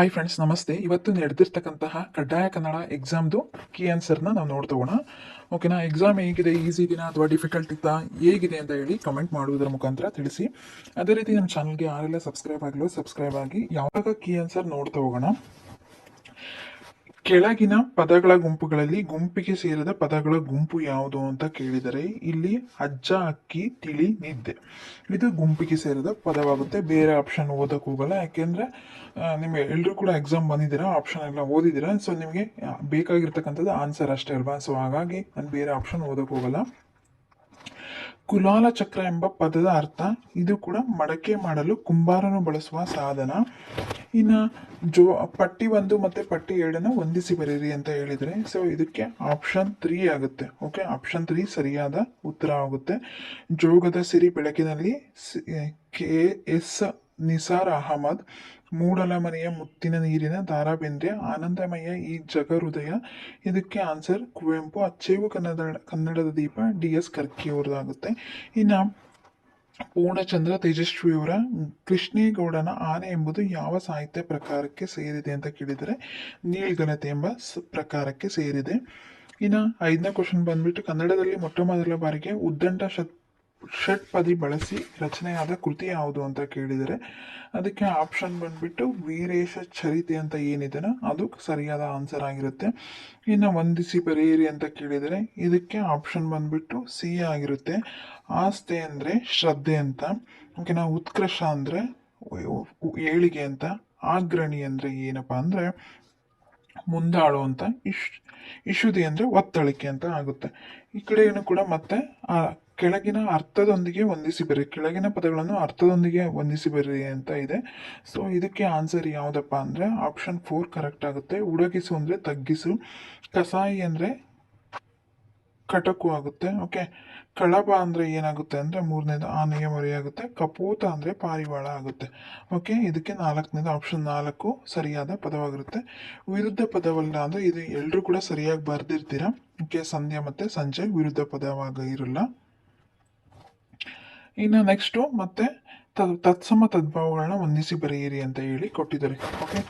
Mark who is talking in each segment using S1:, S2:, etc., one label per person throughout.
S1: Hi friends ನಮಸ್ತೆ. ಇವತ್ತು ನಡೆದಿರ್ತಕ್ಕಂತಹ ಕಡ್ಡಾಯ ಕನ್ನಡ ಎಕ್ಸಾಮ್ದು ಕೀ ಆನ್ಸರ್ನ ನಾವು ನೋಡ್ತಗೋಣ ಓಕೆನಾ ಎಕ್ಸಾಮ್ ಹೇಗಿದೆ ಈಸಿ ಇದೆಯಾ ಅಥವಾ ಡಿಫಿಕಲ್ಟ್ ಇತ್ತಾ, ಹೇಗಿದೆ ಅಂತ ಹೇಳಿ ಕಮೆಂಟ್ ಮಾಡುವುದರ ಮುಖಾಂತರ ತಿಳಿಸಿ. ಅದೇ ರೀತಿ ನಮ್ಮ ಚಾನಲ್ಗೆ ಯಾರೆಲ್ಲ ಸಬ್ಸ್ಕ್ರೈಬ್ ಆಗಲು ಸಬ್ಸ್ಕ್ರೈಬ್ ಆಗಿ ಯಾವಾಗ ಕೀ ಆನ್ಸರ್ ನೋಡ್ತಾ ಹೋಗೋಣ ಕೆಳಗಿನ ಪದಗಳ ಗುಂಪುಗಳಲ್ಲಿ ಗುಂಪಿಗೆ ಸೇರಿದ ಪದಗಳ ಗುಂಪು ಯಾವುದು ಅಂತ ಕೇಳಿದರೆ ಇಲ್ಲಿ ಅಜ್ಜ, ಅಕ್ಕಿ, ತಿಳಿ, ನಿದ್ದೆ. ಇದು ಗುಂಪಿಗೆ ಸೇರಿದ ಪದವಾಗುತ್ತೆ. ಬೇರೆ ಆಪ್ಷನ್ ಓದಕ್ಕೆ ಹೋಗಲ್ಲ ಯಾಕೆಂದ್ರೆ ನಿಮಗೆ ಎಲ್ಲರೂ ಕೂಡ ಎಕ್ಸಾಮ್ ಬಂದಿದ್ದೀರಾ ಆಪ್ಷನ್ ಎಲ್ಲ ಓದಿದ್ದೀರಾ ಸೊ ನಿಮಗೆ ಬೇಕಾಗಿರ್ತಕ್ಕಂಥದ್ದು ಆನ್ಸರ್ ಅಷ್ಟೇ ಅಲ್ವಾ? ಸೊ ಹಾಗಾಗಿ ನಾನು ಬೇರೆ ಆಪ್ಷನ್ ಓದಕ್ಕೆ ಹೋಗಲ್ಲ ಕುಲಾಲ ಚಕ್ರ ಎಂಬ ಪದದ ಅರ್ಥ ಇದು ಕೂಡ ಮಡಕೆ ಮಾಡಲು ಕುಂಬಾರನು ಬಳಸುವ ಸಾಧನ. ಇನ್ನು ಜೋ, ಪಟ್ಟಿ ಒಂದು ಮತ್ತು ಪಟ್ಟಿ ಎರಡನ್ನು ಹೊಂದಿಸಿ ಬರೀರಿ ಅಂತ ಹೇಳಿದರೆ ಸೊ ಇದಕ್ಕೆ ಆಪ್ಷನ್ ತ್ರೀ ಆಗುತ್ತೆ. ಓಕೆ ಆಪ್ಷನ್ ತ್ರೀ ಸರಿಯಾದ ಉತ್ತರ ಆಗುತ್ತೆ. ಜೋಗದ ಸಿರಿ ಬೆಳಕಿನಲ್ಲಿ ಕೆ, ಎಸ್, ನಿಸಾರ್ ಅಹಮದ್ ಮೂಡಲ ಮನೆಯ ಮುತ್ತಿನ ನೀರಿನ ಧಾರಾಬೇಂದ್ರೆ, ಆನಂದಮಯ ಈ ಜಗ ಹೃದಯ ಇದಕ್ಕೆ ಆನ್ಸರ್ ಕುವೆಂಪು, ಅಚ್ಚೇವು ಕನ್ನಡ, ಕನ್ನಡದ ದೀಪ ಡಿ ಎಸ್ ಕರ್ಕಿ ಅವ್ರದ್ದಾಗುತ್ತೆ ಇನ್ನು ಪೂರ್ಣಚಂದ್ರ ತೇಜಸ್ವಿಯವರ ಕೃಷ್ಣೇಗೌಡನ ಆನೆ ಎಂಬುದು ಯಾವ ಸಾಹಿತ್ಯ ಪ್ರಕಾರಕ್ಕೆ ಸೇರಿದೆ ಅಂತ ಕೇಳಿದರೆ ನೀಳ್ಗಲತೆ ಎಂಬ ಪ್ರಕಾರಕ್ಕೆ ಸೇರಿದೆ. ಇನ್ನು ಐದನೇ ಕ್ವಶನ್ ಬಂದ್ಬಿಟ್ಟು ಕನ್ನಡದಲ್ಲಿ ಮೊಟ್ಟ ಮೊದಲ ಬಾರಿಗೆ ಉದ್ದಂಡ ಶತ್ ಷಟ್ಪದಿ ಬಳಸಿ ರಚನೆಯಾದ ಕೃತಿ ಯಾವುದು ಅಂತ ಕೇಳಿದರೆ, ಅದಕ್ಕೆ ಆಪ್ಷನ್ ಬಂದ್ಬಿಟ್ಟು ವೀರೇಶ ಚರಿತೆ ಅಂತ ಏನಿದೆನೋ ಅದು ಸರಿಯಾದ ಆನ್ಸರ್ ಆಗಿರುತ್ತೆ. ಇನ್ನು ವಂದಿಸಿ ಬರೆಯಿರಿ ಅಂತ ಕೇಳಿದರೆ, ಇದಕ್ಕೆ ಆಪ್ಷನ್ ಬಂದ್ಬಿಟ್ಟು ಸಿ ಆಗಿರುತ್ತೆ. ಆಸ್ತೆ ಅಂದರೆ ಶ್ರದ್ಧೆ ಅಂತ ಓಕೆ ನಾವು ಉತ್ಕರ್ಷ ಅಂದರೆ ಏಳಿಗೆ ಅಂತ, ಆಗ್ರಣಿ ಅಂದರೆ ಏನಪ್ಪ ಅಂದರೆ ಮುಂದಾಳು ಅಂತ, ಇಶ್ ಇಶುದಿ ಅಂದರೆ ಒತ್ತಳಿಕೆ ಅಂತ ಆಗುತ್ತೆ. ಈ ಕಡೆಯನ್ನು ಕೂಡ ಮತ್ತೆ ಕೆಳಗಿನ ಅರ್ಥದೊಂದಿಗೆ ಹೊಂದಿಸಿ ಬರಿ ಕೆಳಗಿನ ಪದಗಳನ್ನು ಅರ್ಥದೊಂದಿಗೆ ಹೊಂದಿಸಿ ಬರ್ರಿ ಅಂತ ಇದೆ. ಸೊ ಇದಕ್ಕೆ ಆನ್ಸರ್ ಯಾವುದಪ್ಪ ಅಂದರೆ ಆಪ್ಷನ್ ಫೋರ್ ಕರೆಕ್ಟ್ ಆಗುತ್ತೆ. ಉಡಗಿಸು ಅಂದರೆ ತಗ್ಗಿಸು. ಕಸಾಯಿ ಅಂದರೆ ಕಟಕು ಆಗುತ್ತೆ. ಓಕೆ ಕಳಬ ಅಂದರೆ ಏನಾಗುತ್ತೆ ಅಂದರೆ, ಮೂರನೇದು ಆನೆಯ ಮರೆಯಾಗುತ್ತೆ. ಕಪೂತ ಅಂದರೆ ಪಾರಿವಾಳ ಆಗುತ್ತೆ. ಓಕೆ ಇದಕ್ಕೆ ನಾಲ್ಕನೇದು ಆಪ್ಷನ್ ನಾಲ್ಕು ಸರಿಯಾದ ಪದವಾಗಿರುತ್ತೆ. ವಿರುದ್ಧ ಪದವಲ್ಲ ಅಂದರೆ, ಇದು ಎಲ್ಲರೂ ಕೂಡ ಸರಿಯಾಗಿ ಬರೆದಿರ್ತೀರ? ಓಕೆ ಸಂಧ್ಯಾ ಮತ್ತು ಸಂಜೆ ವಿರುದ್ಧ ಪದವಾಗ ಇರಲ್ಲ ಇನ್ನು ನೆಕ್ಸ್ಟು ಮತ್ತೆ ತದ್, ತತ್ಸಮ ತದ್ಭಾವಗಳನ್ನ ಹೊಂದಿಸಿ ಬರೆಯಿರಿ ಅಂತ ಹೇಳಿ ಕೊಟ್ಟಿದ್ದಾರೆ. ಓಕೆ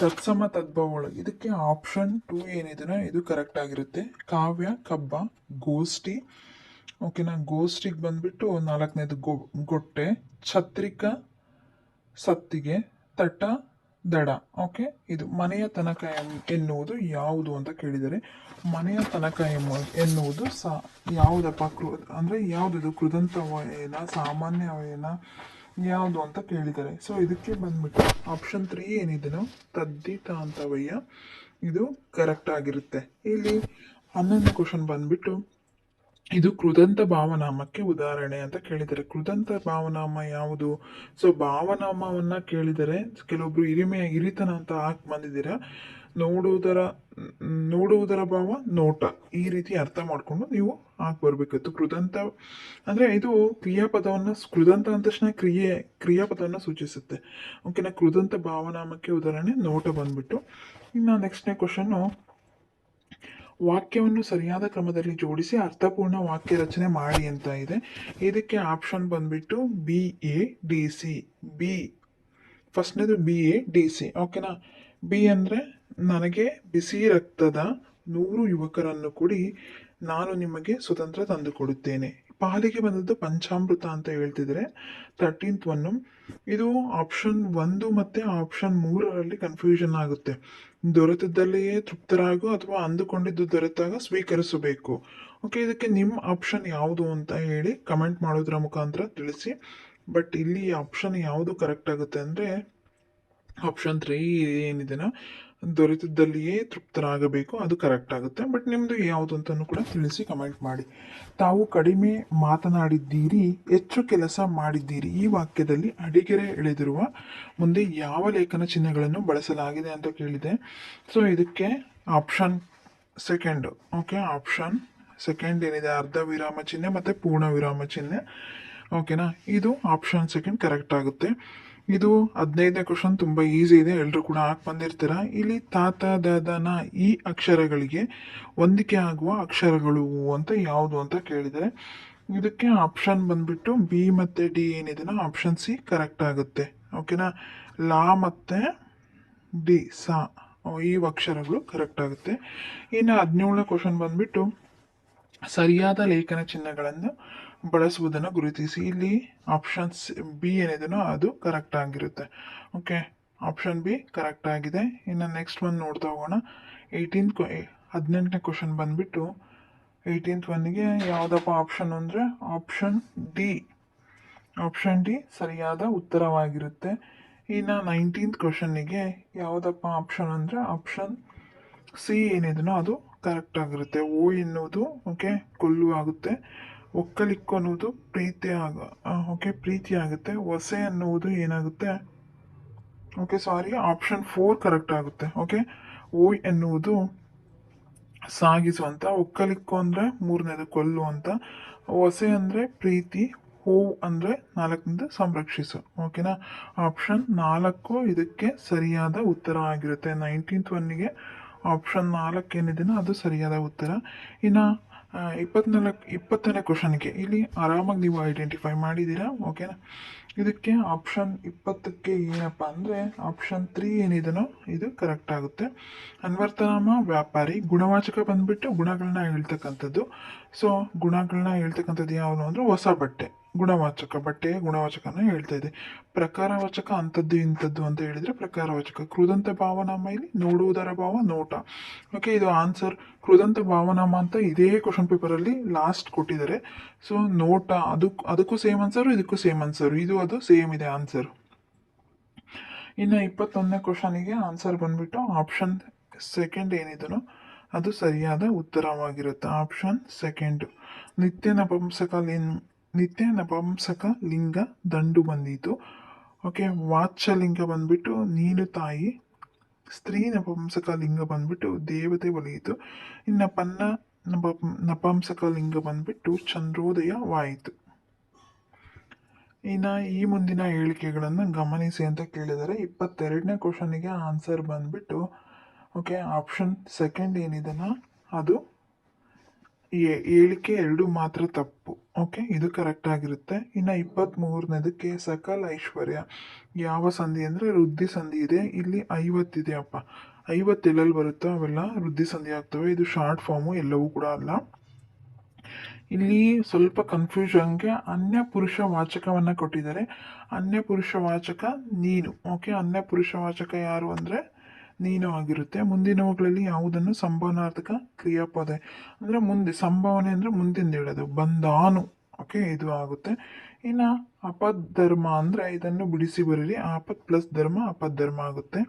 S1: ತತ್ಸಮ ತದ್ಭಾವಗಳು, ಇದಕ್ಕೆ ಆಪ್ಷನ್ ಟೂ ಏನಿದೆ ಇದು ಕರೆಕ್ಟ್ ಆಗಿರುತ್ತೆ. ಕಾವ್ಯ, ಕಬ್ಬ, ಗೋಷ್ಠಿ. ಓಕೆನಾ ಗೋಷ್ಠಿಗೆ ಬಂದ್ಬಿಟ್ಟು ನಾಲ್ಕನೇದು ಗೊಟ್ಟೆ, ಛತ್ರಿಕ, ಸತ್ತಿಗೆ, ತಟ ದಡ. ಓಕೆ? ಇದು ಮನೆಯ ತನಕ ಎನ್- ಎನ್ನುವುದು ಯಾವುದು ಅಂತ ಕೇಳಿದರೆ, ಮನೆಯ ತನಕ ಎಂಬ ಎನ್ನುವುದು ಸಾ, ಯಾವುದಪ್ಪ ಕೃ ಅಂದರೆ ಯಾವುದಿದು ಕೃದಂತವಯನ, ಸಾಮಾನ್ಯವಯನ, ಯಾವುದು ಅಂತ ಕೇಳಿದ್ದಾರೆ ಸೊ ಇದಕ್ಕೆ ಬಂದ್ಬಿಟ್ಟು ಆಪ್ಷನ್ ತ್ರೀ ಏನಿದೆನೋ ತದ್ದಿತಾಂತವಯ್ಯ ಇದು ಕರೆಕ್ಟ್ ಆಗಿರುತ್ತೆ. ಇಲ್ಲಿ ಹನ್ನೊಂದನೇ ಕ್ವಶನ್ ಬಂದ್ಬಿಟ್ಟು ಇದು ಕೃದಂತ ಭಾವನಾಮಕ್ಕೆ ಉದಾಹರಣೆ ಅಂತ ಕೇಳಿದರೆ ಕೃದಂತ ಭಾವನಾಮ ಯಾವುದು? ಸೊ ಭಾವನಾಮವನ್ನ ಕೇಳಿದರೆ ಕೆಲವೊಬ್ರು ಹಿರಿಮೆಯ ಹಿರಿತನ ಅಂತ ಹಾಕಿ ಬಂದಿದ್ದೀರ? ನೋಡುವುದರ ನೋಡುವುದರ ಭಾವ ನೋಟ. ಈ ರೀತಿ ಅರ್ಥ ಮಾಡಿಕೊಂಡು ನೀವು ಹಾಕಿ ಬರ್ಬೇಕಿತ್ತು ಕೃದಂತ, ಅಂದ್ರೆ ಇದು ಕ್ರಿಯಾಪದವನ್ನ ಕೃದಂತ ಅಂದ ತಕ್ಷಣ ಕ್ರಿಯೆ, ಕ್ರಿಯಾಪದವನ್ನ ಸೂಚಿಸುತ್ತೆ. ಓಕೆನಾ ಕೃದಂತ ಭಾವನಾಮಕ್ಕೆ ಉದಾಹರಣೆ ನೋಟ ಬಂದ್ಬಿಟ್ಟು. ಇನ್ನು ನೆಕ್ಸ್ಟ್ನೇ ಕ್ವಶನ್ನು ವಾಕ್ಯವನ್ನು ಸರಿಯಾದ ಕ್ರಮದಲ್ಲಿ ಜೋಡಿಸಿ ಅರ್ಥಪೂರ್ಣ ವಾಕ್ಯ ರಚನೆ ಮಾಡಿ ಅಂತ ಇದೆ. ಇದಕ್ಕೆ ಆಪ್ಷನ್ ಬಂದ್ಬಿಟ್ಟು B A D C B ಫಸ್ಟ್ನೇದು B A D C ಓಕೆನಾ ಬಿ ಅಂದರೆ ನನಗೆ ಬಿಸಿ ರಕ್ತದ ನೂರು ಯುವಕರನ್ನು ಕೂಡಿ ನಾನು ನಿಮಗೆ ಸ್ವತಂತ್ರ ತಂದುಕೊಡುತ್ತೇನೆ. ಪಾಲಿಗೆ ಬಂದದ್ದು ಪಂಚಾಮೃತ ಅಂತ ಹೇಳ್ತಿದ್ರೆ ತರ್ಟೀನ್ತ್ ಒನ್ನು ಇದು ಆಪ್ಷನ್ ಒಂದು ಮತ್ತೆ ಆಪ್ಷನ್ ಮೂರರಲ್ಲಿ ಕನ್ಫ್ಯೂಷನ್ ಆಗುತ್ತೆ. ದೊರೆತದ್ದಲ್ಲಿಯೇ ತೃಪ್ತರಾಗು ಅಥವಾ ಅಂದುಕೊಂಡಿದ್ದು ದೊರೆತಾಗ ಸ್ವೀಕರಿಸಬೇಕು. ಓಕೆ ಇದಕ್ಕೆ ನಿಮ್ಮ ಆಪ್ಷನ್ ಯಾವುದು ಅಂತ ಹೇಳಿ ಕಮೆಂಟ್ ಮಾಡೋದ್ರ ಮುಖಾಂತರ ತಿಳಿಸಿ. ಬಟ್ ಇಲ್ಲಿ ಆಪ್ಷನ್ ಯಾವುದು ಕರೆಕ್ಟ್ ಆಗುತ್ತೆ ಅಂದರೆ ಆಪ್ಷನ್ ತ್ರೀ ಏನಿದೆನೋ ದೊರೆತಿದ್ದಲ್ಲಿಯೇ ತೃಪ್ತರಾಗಬೇಕು, ಅದು ಕರೆಕ್ಟ್ ಆಗುತ್ತೆ. ಬಟ್ ನಿಮ್ಮದು ಯಾವುದು ಅಂತಲೂ ಕೂಡ ತಿಳಿಸಿ ಕಮೆಂಟ್ ಮಾಡಿ. ತಾವು ಕಡಿಮೆ ಮಾತನಾಡಿದ್ದೀರಿ, ಹೆಚ್ಚು ಕೆಲಸ ಮಾಡಿದ್ದೀರಿ. ಈ ವಾಕ್ಯದಲ್ಲಿ ಅಡಿಗೆರೆ ಎಳೆದಿರುವ ಮುಂದೆ ಯಾವ ಲೇಖನ ಚಿಹ್ನೆಗಳನ್ನು ಬಳಸಲಾಗಿದೆ ಅಂತ ಕೇಳಿದೆ. ಸೊ ಇದಕ್ಕೆ option second okay option second ಏನಿದೆ? ಅರ್ಧ ವಿರಾಮ ಚಿಹ್ನೆ ಮತ್ತು ಪೂರ್ಣ ವಿರಾಮ ಚಿಹ್ನೆ ಓಕೆನಾ ಇದು ಆಪ್ಷನ್ ಸೆಕೆಂಡ್ ಕರೆಕ್ಟ್ ಆಗುತ್ತೆ. ಇದು ಹದಿನೈದನೇ ಕ್ವಶನ್ ತುಂಬ ಈಸಿ ಇದೆ. ಎಲ್ಲರೂ ಕೂಡ ಹಾಕಿ ಬಂದಿರ್ತೀರ. ಇಲ್ಲಿ ತಾತ, ದಾದನ ಈ ಅಕ್ಷರಗಳಿಗೆ ಹೊಂದಿಕೆ ಆಗುವ ಅಕ್ಷರಗಳು ಅಂತ ಯಾವುದು ಅಂತ ಕೇಳಿದರೆ ಇದಕ್ಕೆ ಆಪ್ಷನ್ ಬಂದ್ಬಿಟ್ಟು ಬಿ ಮತ್ತು ಡಿ ಏನಿದೆನೋ ಆಪ್ಷನ್ ಸಿ ಕರೆಕ್ಟ್ ಆಗುತ್ತೆ. ಓಕೆನಾ ಲಾ ಮತ್ತು ಡಿ, ಸಾ ಈ ಅಕ್ಷರಗಳು ಕರೆಕ್ಟ್ ಆಗುತ್ತೆ. ಇನ್ನು ಹದಿನೇಳನೇ ಕ್ವಶನ್ ಬಂದ್ಬಿಟ್ಟು ಸರಿಯಾದ ಲೇಖನ ಚಿಹ್ನೆಗಳನ್ನು ಬಳಸುವುದನ್ನು ಗುರುತಿಸಿ. ಇಲ್ಲಿ ಆಪ್ಷನ್ಸ್ ಬಿ ಏನಿದೆಯೋ ಅದು ಕರೆಕ್ಟ್ ಆಗಿರುತ್ತೆ. ಓಕೆ ಆಪ್ಷನ್ ಬಿ ಕರೆಕ್ಟ್ ಆಗಿದೆ. ಇನ್ನು ನೆಕ್ಸ್ಟ್ ಒಂದು ನೋಡ್ತಾ ಹೋಗೋಣ. ಏಯ್ಟೀನ್ ಹದಿನೆಂಟನೇ ಕ್ವಶನ್ ಬಂದುಬಿಟ್ಟು ಏಯ್ಟೀನ್ತ್ ಒನ್ಗೆ ಯಾವುದಪ್ಪ ಆಪ್ಷನ್ ಅಂದರೆ ಆಪ್ಷನ್ ಡಿ ಆಪ್ಷನ್ ಡಿ ಸರಿಯಾದ ಉತ್ತರವಾಗಿರುತ್ತೆ. ಇನ್ನು ನೈನ್ಟೀನ್ತ್ ಕ್ವಶನ್ನಿಗೆ ಯಾವುದಪ್ಪ ಆಪ್ಷನ್ ಅಂದರೆ ಆಪ್ಷನ್ ಸಿ ಏನಿದೆಯೋ ಅದು ಕರೆಕ್ಟ್ ಆಗಿರುತ್ತೆ. ಓ ಎನ್ನುವುದು ಓಕೆ ಕೊಲ್ಲು ಆಗುತ್ತೆ ಒಕ್ಕಲಿಕ್ಕು ಅನ್ನುವುದು ಪ್ರೀತಿ ಆಗ ಓಕೆ ಪ್ರೀತಿ ಆಗುತ್ತೆ. ಹೊಸೆ ಅನ್ನುವುದು ಏನಾಗುತ್ತೆ? Okay sorry option four correct ಆಗುತ್ತೆ. ಓಕೆ ಓ ಎನ್ನುವುದು ಸಾಗಿಸುವಂತ, ಒಕ್ಕಲಿಕ್ಕು ಅಂದ್ರೆ ಮೂರನೇದು ಕೊಲ್ಲು ಅಂತ. ಹೊಸೆ ಅಂದ್ರೆ ಪ್ರೀತಿ ಹೂವು ಅಂದ್ರೆ ನಾಲ್ಕನೇದು ಸಂರಕ್ಷಿಸು. ಓಕೆನಾ ಆಪ್ಷನ್ ನಾಲ್ಕು ಇದಕ್ಕೆ ಸರಿಯಾದ ಉತ್ತರ ಆಗಿರುತ್ತೆ. ನೈನ್ಟೀನ್ತ್ ಒನ್ನಿಗೆ ಆಪ್ಷನ್ ನಾಲ್ಕು ಏನಿದೆನೋ ಅದು ಸರಿಯಾದ ಉತ್ತರ. ಇನ್ನು ಇಪ್ಪತ್ನಾಲ್ಕು ಇಪ್ಪತ್ತನೇ ಕ್ವಶನ್ಗೆ ಇಲ್ಲಿ ಆರಾಮಾಗಿ ನೀವು ಐಡೆಂಟಿಫೈ ಮಾಡಿದ್ದೀರಾ? ಓಕೆನಾ ಇದಕ್ಕೆ ಆಪ್ಷನ್ ಇಪ್ಪತ್ತಕ್ಕೆ ಏನಪ್ಪ ಅಂದರೆ ಆಪ್ಷನ್ ತ್ರೀ ಏನಿದೆನೋ ಇದು ಕರೆಕ್ಟ್ ಆಗುತ್ತೆ. ಅನ್ವರ್ತನಾಮ ವ್ಯಾಪಾರಿ, ಗುಣವಾಚಕ ಬಂದ್ಬಿಟ್ಟು ಗುಣಗಳನ್ನ ಹೇಳ್ತಕ್ಕಂಥದ್ದು. ಸೊ ಗುಣಗಳನ್ನ ಹೇಳ್ತಕ್ಕಂಥದ್ದು ಯಾವುದು ಅಂದರೆ ಹೊಸ ಬಟ್ಟೆ. ಗುಣವಾಚಕ, ಬಟ್ಟೆಯ ಗುಣವಾಚಕನ ಹೇಳ್ತಾ ಇದೆ. ಪ್ರಕಾರವಾಚಕ ಅಂಥದ್ದು ಇಂಥದ್ದು ಅಂತ ಹೇಳಿದ್ರೆ ಪ್ರಕಾರವಾಚಕ. ಕೃದಂತ ಭಾವನಾಮ ಇಲ್ಲಿ ನೋಡುವುದರ ಭಾವ ನೋಟ. ಓಕೆ ಇದು ಆನ್ಸರ್ ಕೃದಂತ ಭಾವನಾಮ ಅಂತ ಇದೇ ಕ್ವಶನ್ ಪೇಪರಲ್ಲಿ ಲಾಸ್ಟ್ ಕೊಟ್ಟಿದ್ದಾರೆ. ಸೊ ನೋಟ ಅದಕ್ಕೂ ಅದಕ್ಕೂ ಸೇಮ್ ಆನ್ಸರು ಇದಕ್ಕೂ ಸೇಮ್ ಆನ್ಸರ್ ಇದು, ಅದು ಸೇಮ್ ಇದೆ ಆನ್ಸರ್ ಇನ್ನು ಇಪ್ಪತ್ತೊಂದನೇ ಕ್ವಶನಿಗೆ ಆನ್ಸರ್ ಬಂದ್ಬಿಟ್ಟು ಆಪ್ಷನ್ ಸೆಕೆಂಡ್ ಏನಿದ್ರು ಅದು ಸರಿಯಾದ ಉತ್ತರವಾಗಿರುತ್ತೆ. ಆಪ್ಷನ್ ಸೆಕೆಂಡ್ ನಿತ್ಯ ನಪುಂಸಕ ಲಿಂಗ ನಿತ್ಯ ನಪಂಸಕ ಲಿಂಗ ದಂಡು ಬಂದಿತು. ಓಕೆ, ವಾಚ್ಯಲಿಂಗ ಬಂದ್ಬಿಟ್ಟು ನೀನು ತಾಯಿ, ಸ್ತ್ರೀ ನಪಂಸಕ ಲಿಂಗ ಬಂದ್ಬಿಟ್ಟು ದೇವತೆ ಒಲಿಯಿತು. ಇನ್ನು ಪನ್ನ ನಪ, ನಪುಂಸಕ ಲಿಂಗ ಬಂದ್ಬಿಟ್ಟು ಚಂದ್ರೋದಯವಾಯಿತು ಇನ್ನು ಈ ಮುಂದಿನ ಹೇಳಿಕೆಗಳನ್ನು ಗಮನಿಸಿ ಅಂತ ಕೇಳಿದರೆ ಇಪ್ಪತ್ತೆರಡನೇ ಕ್ವಶನಿಗೆ ಆನ್ಸರ್ ಬಂದ್ಬಿಟ್ಟು, ಓಕೆ, ಆಪ್ಷನ್ ಸೆಕೆಂಡ್ ಏನಿದೆನ? ಅದು ಹೇಳಿಕೆ ಎರಡು ಮಾತ್ರ ತಪ್ಪು. ಓಕೆ, ಇದು ಕರೆಕ್ಟ್ ಆಗಿರುತ್ತೆ. ಇನ್ನು ಇಪ್ಪತ್ತ್ಮೂರನೇದಕ್ಕೆ ಸಕಲ ಐಶ್ವರ್ಯ. ಯಾವ ಸಂಧಿ ಅಂದರೆ ವೃದ್ಧಿ ಸಂಧಿ ಇದೆ. ಇಲ್ಲಿ ಐವತ್ತಿದೆ ಅಪ್ಪ. ಐವತ್ತು ಎಲ್ಲೆಲ್ಲಿ ಬರುತ್ತೋ ಅವೆಲ್ಲ ವೃದ್ಧಿ ಸಂಧಿ ಆಗ್ತವೆ. ಇದು ಶಾರ್ಟ್ ಫಾರ್ಮು, ಎಲ್ಲವೂ ಕೂಡ ಅಲ್ಲ. ಇಲ್ಲಿ ಸ್ವಲ್ಪ ಕನ್ಫ್ಯೂಷನ್ಗೆ ಅನ್ಯ ಪುರುಷ ವಾಚಕವನ್ನು ಕೊಟ್ಟಿದ್ದಾರೆ. ಅನ್ಯ ಪುರುಷ ವಾಚಕ ನೀನು. ಓಕೆ, ಅನ್ಯ ಪುರುಷ ವಾಚಕ ಯಾರು ಅಂದ್ರೆ ನೀನು ಆಗಿರುತ್ತೆ ಮುಂದಿನವುಗಳಲ್ಲಿ ಯಾವುದನ್ನು? ಸಂಭಾವನಾರ್ಥಕ ಕ್ರಿಯಾಪದ. ಅಂದ್ರೆ ಮುಂದೆ, ಸಂಭಾವನೆ ಅಂದ್ರೆ ಮುಂದಿಂದ ಹೇಳೋದು ಬಂದಾನು. ಓಕೆ ಇದು ಆಗುತ್ತೆ. ಇನ್ನ ಅಪದ್ ಧರ್ಮ ಅಂದ್ರೆ ಇದನ್ನು ಬಿಡಿಸಿ ಬರೀರಿ. ಆಪತ್ ಪ್ಲಸ್ ಧರ್ಮ ಅಪದ್ ಧರ್ಮ ಆಗುತ್ತೆ.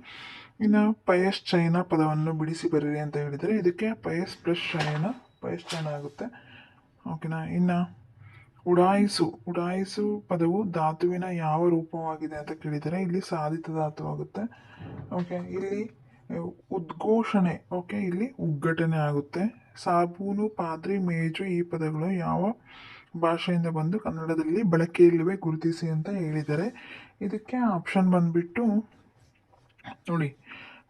S1: ಇನ್ನ ಪಯಶ್ಚಯನ ಪದವನ್ನು ಬಿಡಿಸಿ ಬರೀರಿ ಅಂತ ಹೇಳಿದರೆ ಇದಕ್ಕೆ ಪಯಸ್ ಪ್ಲಸ್ ಶಯನ, ಪಯಶ್ಚಯನ ಆಗುತ್ತೆ. ಓಕೆನಾ ಇನ್ನು ಉಡಾಯಿಸು ಉಡಾಯಿಸು ಪದವು ಧಾತುವಿನ ಯಾವ ರೂಪವಾಗಿದೆ ಅಂತ ಕೇಳಿದರೆ ಇಲ್ಲಿ ಸಾಧಿತ ಧಾತು ಆಗುತ್ತೆ ಓಕೆ ಇಲ್ಲಿ ಉದ್ಘೋಷಣೆ ಓಕೆ ಇಲ್ಲಿ ಉಗ್ಘಟನೆ ಆಗುತ್ತೆ. ಸಾಬೂನು, ಪಾತ್ರೆ, ಮೇಜು ಈ ಪದಗಳು ಯಾವ ಭಾಷೆಯಿಂದ ಬಂದು ಕನ್ನಡದಲ್ಲಿ ಬಳಕೆಯಲ್ಲಿವೆ ಗುರುತಿಸಿ ಅಂತ ಹೇಳಿದ್ದಾರೆ ಇದಕ್ಕೆ ಆಪ್ಷನ್ ಬಂದ್ಬಿಟ್ಟು ನೋಡಿ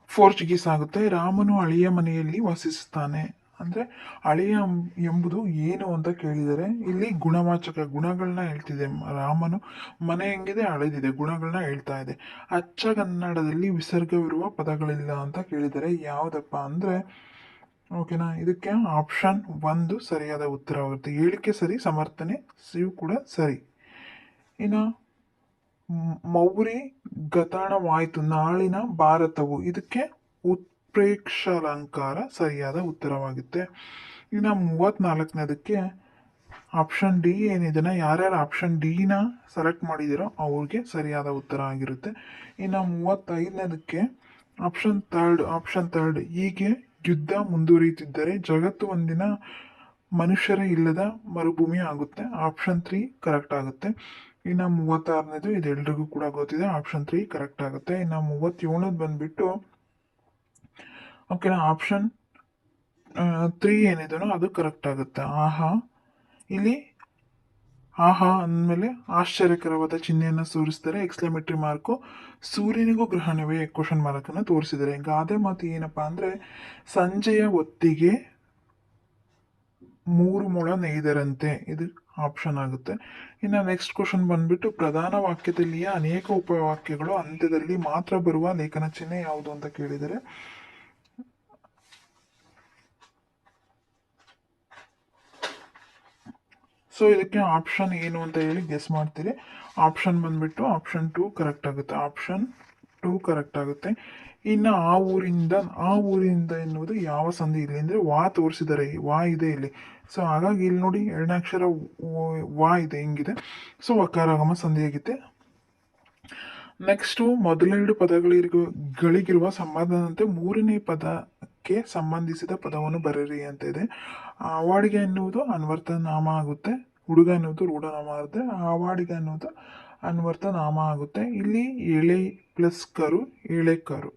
S1: ಫೋರ್ಚುಗೀಸ್ ಆಗುತ್ತೆ. ರಾಮನು ಅಳಿಯ ಮನೆಯಲ್ಲಿ ವಾಸಿಸುತ್ತಾನೆ. ಅಂದ್ರೆ ಅಳಿಯ ಎಂಬುದು ಏನು ಅಂತ ಕೇಳಿದರೆ, ಇಲ್ಲಿ ಗುಣವಾಚಕ ಗುಣಗಳನ್ನ ಹೇಳ್ತಿದೆ ರಾಮನು. ಮನೆ ಹೆಂಗಿದೆ ಹಳೆದಿದೆ ಗುಣಗಳನ್ನ ಹೇಳ್ತಾ ಇದೆ. ಅಚ್ಚ ಕನ್ನಡದಲ್ಲಿ ವಿಸರ್ಗವಿರುವ ಪದಗಳಿಲ್ಲ ಅಂತ ಕೇಳಿದರೆ ಯಾವುದಪ್ಪ ಅಂದ್ರೆ, ಓಕೆನಾ, ಇದಕ್ಕೆ ಆಪ್ಷನ್ ಒಂದು ಸರಿಯಾದ ಉತ್ತರವಾಗುತ್ತೆ. ಹೇಳಿಕೆ ಸರಿ, ಸಮರ್ಥನೆ ಸಿಯು ಕೂಡ ಸರಿ. ಇನ್ನು ಮೌರಿ ಗತಾಣವಾಯಿತು, ನಾಳಿನ ಭಾರತವು. ಇದಕ್ಕೆ ಉತ್ಪ್ರೇಕ್ಷಾಲಂಕಾರ ಸರಿಯಾದ ಉತ್ತರವಾಗುತ್ತೆ. ಇನ್ನು ಮೂವತ್ನಾಲ್ಕನೇದಕ್ಕೆ ಆಪ್ಷನ್ ಡಿ ಏನಿದೆ ಯಾರ್ಯಾರು ಆಪ್ಷನ್ ಡಿನ ಸೆಲೆಕ್ಟ್ ಮಾಡಿದಿರೋ ಅವ್ರಿಗೆ ಸರಿಯಾದ ಉತ್ತರ ಆಗಿರುತ್ತೆ. ಇನ್ನು ಮೂವತ್ತೈದನೇದಕ್ಕೆ ಆಪ್ಷನ್ ಥರ್ಡ್ ಆಪ್ಷನ್ ಥರ್ಡ್ ಹೀಗೆ ಯುದ್ಧ ಮುಂದುವರಿಯುತ್ತಿದ್ದರೆ ಜಗತ್ತು ಒಂದಿನ ಮನುಷ್ಯರೇ ಇಲ್ಲದ ಮರುಭೂಮಿ ಆಗುತ್ತೆ. ಆಪ್ಷನ್ ತ್ರೀ ಕರೆಕ್ಟ್ ಆಗುತ್ತೆ. ಇನ್ನು ಮೂವತ್ತಾರನೇದು ಇದೆಲ್ಲರಿಗೂ ಕೂಡ ಗೊತ್ತಿದೆ ಆಪ್ಷನ್ ತ್ರೀ ಕರೆಕ್ಟ್ ಆಗುತ್ತೆ. ಇನ್ನು ಮೂವತ್ತೇಳನೇದು ಬಂದ್ಬಿಟ್ಟು ಓಕೆನಾ ಆಪ್ಷನ್ ತ್ರೀ ಏನಿದೆಯೋ ಅದು ಕರೆಕ್ಟ್ ಆಗುತ್ತೆ. ಆಹಾ. ಇಲ್ಲಿ ಆಹಾ ಅಂದಮೇಲೆ ಆಶ್ಚರ್ಯಕರವಾದ ಚಿಹ್ನೆಯನ್ನು ಸೂರಿಸಿದರೆ ಎಕ್ಸ್ಕ್ಲಮೇಟರಿ ಮಾರ್ಕು ಸೂರ್ಯನಿಗೂ ಗ್ರಹಣವೇ ಕ್ವಶನ್ ಮಾರ್ಕನ್ನು ತೋರಿಸಿದರೆ. ಗಾದೆ ಮಾತು ಏನಪ್ಪಾ ಅಂದರೆ ಸಂಜೆಯ ಹೊತ್ತಿಗೆ ಮೂರು ಮೊಳ ನೇಯ್ದರಂತೆ. ಇದು ಆಪ್ಷನ್ ಆಗುತ್ತೆ. ಇನ್ನು ನೆಕ್ಸ್ಟ್ ಕ್ವಶನ್ ಬಂದ್ಬಿಟ್ಟು ಪ್ರಧಾನ ವಾಕ್ಯದಲ್ಲಿಯೇ ಅನೇಕ ಉಪವಾಕ್ಯಗಳು ಅಂತ್ಯದಲ್ಲಿ ಮಾತ್ರ ಬರುವ ಲೇಖನ ಚಿಹ್ನೆ ಯಾವುದು ಅಂತ ಕೇಳಿದರೆ ಸೊ ಇದಕ್ಕೆ ಆಪ್ಷನ್ ಏನು ಅಂತ ಹೇಳಿ ಗೆಸ್ ಮಾಡ್ತೀರಿ. ಆಪ್ಷನ್ ಬಂದ್ಬಿಟ್ಟು ಆಪ್ಷನ್ ಟೂ ಕರೆಕ್ಟ್ ಆಗುತ್ತೆ. ಆಪ್ಷನ್ ಟೂ ಕರೆಕ್ಟ್ ಆಗುತ್ತೆ. ಇನ್ನು ಆ ಊರಿಂದ ಆ ಊರಿಂದ ಎನ್ನುವುದು ಯಾವ ಸಂಧಿ ಇಲ್ಲಿ ಅಂದರೆ ವಾ ತೋರಿಸಿದ್ದಾರೆ. ವಾ ಇದೆ ಇಲ್ಲಿ. ಸೊ ಹಾಗಾಗಿ ಇಲ್ಲಿ ನೋಡಿ ಎರಡನೇ ಅಕ್ಷರ ವ- ಇದೆ, ಹಿಂಗಿದೆ. ಸೊ ವಕಾರಾಗಮ ಸಂಧಿಯಾಗಿದೆ ನೆಕ್ಸ್ಟು ಮೊದಲೆರಡು ಪದಗಳಿರುವ, ಗಳಿಗಿರುವ ಸಂಬಂಧದಂತೆ ಮೂರನೇ ಪದಕ್ಕೆ ಸಂಬಂಧಿಸಿದ ಪದವನ್ನು ಬರೆಯಿರಿ ಅಂತ ಇದೆ ಆವಾಡಿಗೆ ಎನ್ನುವುದು ಅನ್ವರ್ಥ ನಾಮ ಆಗುತ್ತೆ. ಹುಡುಗ ಎನ್ನುವುದು ರೂಢನಾಮ ಆಗುತ್ತೆ. ಆವಾಡಿಗೆ ಅನ್ನೋದು ಅನ್ವರ್ಥ ನಾಮ ಆಗುತ್ತೆ. ಇಲ್ಲಿ ಎಳೆ ಪ್ಲಸ್ ಕರು, ಎಳೆ ಕರು.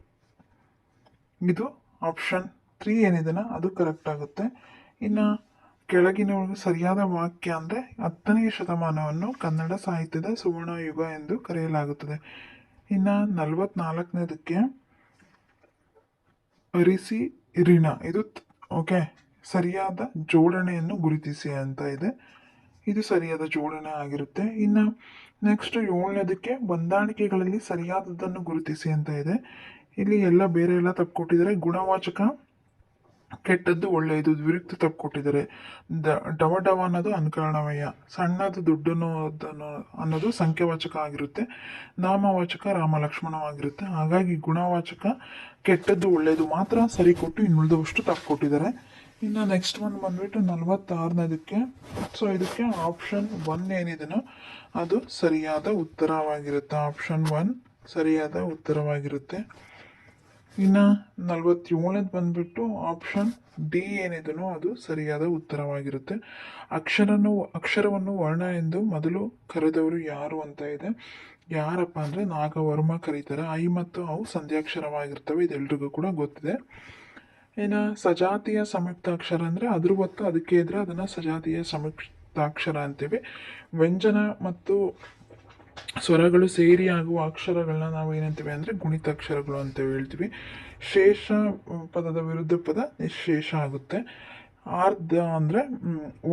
S1: ಇದು ಆಪ್ಷನ್ ತ್ರೀ ಏನಿದೆನ ಅದು ಕರೆಕ್ಟ್ ಆಗುತ್ತೆ. ಇನ್ನು ಕೆಳಗಿನ ಸರಿಯಾದ ವಾಕ್ಯ ಅಂದರೆ ಹತ್ತನೆಯ ಶತಮಾನವನ್ನು ಕನ್ನಡ ಸಾಹಿತ್ಯದ ಸುವರ್ಣ ಯುಗ ಎಂದು ಕರೆಯಲಾಗುತ್ತದೆ. ಇನ್ನು ನಲವತ್ನಾಲ್ಕನೇದಕ್ಕೆ ಅರಿಸಿ ಋಣ ಇದು ಓಕೆ. ಸರಿಯಾದ ಜೋಡಣೆಯನ್ನು ಗುರುತಿಸಿ ಅಂತ ಇದೆ. ಇದು ಸರಿಯಾದ ಜೋಡಣೆ ಆಗಿರುತ್ತೆ. ಇನ್ನು ನೆಕ್ಸ್ಟ್ ಏಳನೇದಕ್ಕೆ ಹೊಂದಾಣಿಕೆಗಳಲ್ಲಿ ಸರಿಯಾದದ್ದನ್ನು ಗುರುತಿಸಿ ಅಂತ ಇದೆ. ಇಲ್ಲಿ ಎಲ್ಲ ಬೇರೆ ಎಲ್ಲ ತಪ್ಪು ಕೊಟ್ಟಿದ್ದಾರೆ ಗುಣವಾಚಕ ಕೆಟ್ಟದ್ದು, ಒಳ್ಳೆಯದು, ವಿರುಕ್ತ ತಪ್ಪು ಕೊಟ್ಟಿದ್ದಾರೆ. ದ ಡವ ಡವ ಅನ್ನೋದು ಅನುಕರಣವಯ್ಯ. ಸಣ್ಣದು ದುಡ್ಡು ಅನ್ನೋದನ್ನು ಅನ್ನೋದು ಸಂಖ್ಯಾವಾಚಕ ಆಗಿರುತ್ತೆ. ನಾಮವಾಚಕ ರಾಮ ಲಕ್ಷ್ಮಣವಾಗಿರುತ್ತೆ ಹಾಗಾಗಿ ಗುಣವಾಚಕ, ಕೆಟ್ಟದ್ದು, ಒಳ್ಳೆಯದು ಮಾತ್ರ ಸರಿ ಕೊಟ್ಟು ಇನ್ನುಳಿದವಷ್ಟು ತಪ್ಪು ಕೊಟ್ಟಿದ್ದಾರೆ. ಇನ್ನು ನೆಕ್ಸ್ಟ್ ಒನ್ ಬಂದ್ಬಿಟ್ಟು ನಲವತ್ತಾರನೇದಕ್ಕೆ ಸೊ ಇದಕ್ಕೆ ಆಪ್ಷನ್ ಒನ್ ಏನಿದೆನೋ ಅದು ಸರಿಯಾದ ಉತ್ತರವಾಗಿರುತ್ತೆ. ಆಪ್ಷನ್ ಒನ್ ಸರಿಯಾದ ಉತ್ತರವಾಗಿರುತ್ತೆ. ಇನ್ನು ನಲವತ್ತೇಳನೇದು ಬಂದ್ಬಿಟ್ಟು ಆಪ್ಷನ್ ಡಿ ಏನಿದೆನೋ ಅದು ಸರಿಯಾದ ಉತ್ತರವಾಗಿರುತ್ತೆ. ಅಕ್ಷರನು, ಅಕ್ಷರವನ್ನು ವರ್ಣ ಎಂದು ಮೊದಲು ಕರೆದವರು ಯಾರು ಅಂತ ಇದೆ. ಯಾರಪ್ಪ ಅಂದರೆ ನಾಗವರ್ಮ ಕರೀತಾರೆ. ಐ ಮತ್ತು ಅವು ಸಂಧ್ಯಾಕ್ಷರವಾಗಿರ್ತವೆ. ಇದೆಲ್ರಿಗೂ ಕೂಡ ಗೊತ್ತಿದೆ. ಇನ್ನು ಸಜಾತಿಯ ಸಂಯುಕ್ತಾಕ್ಷರ ಅಂದರೆ ಅದ್ರ ಹೊತ್ತು ಅದಕ್ಕೆ ಇದ್ರೆ ಅದನ್ನು ಸಜಾತಿಯ ಸಂಯುಕ್ತಾಕ್ಷರ ಅಂತೀವಿ. ವ್ಯಂಜನ ಮತ್ತು ಸ್ವರಗಳು ಸೇರಿ ಆಗುವ ಅಕ್ಷರಗಳನ್ನ ನಾವು ಏನಂತೀವಿ ಅಂದರೆ ಗುಣಿತಾಕ್ಷರಗಳು ಅಂತ ಹೇಳ್ತೀವಿ. ಶೇಷ ಪದದ ವಿರುದ್ಧ ಪದ ನಿಶೇಷ ಆಗುತ್ತೆ. ಆರ್ಧ ಅಂದರೆ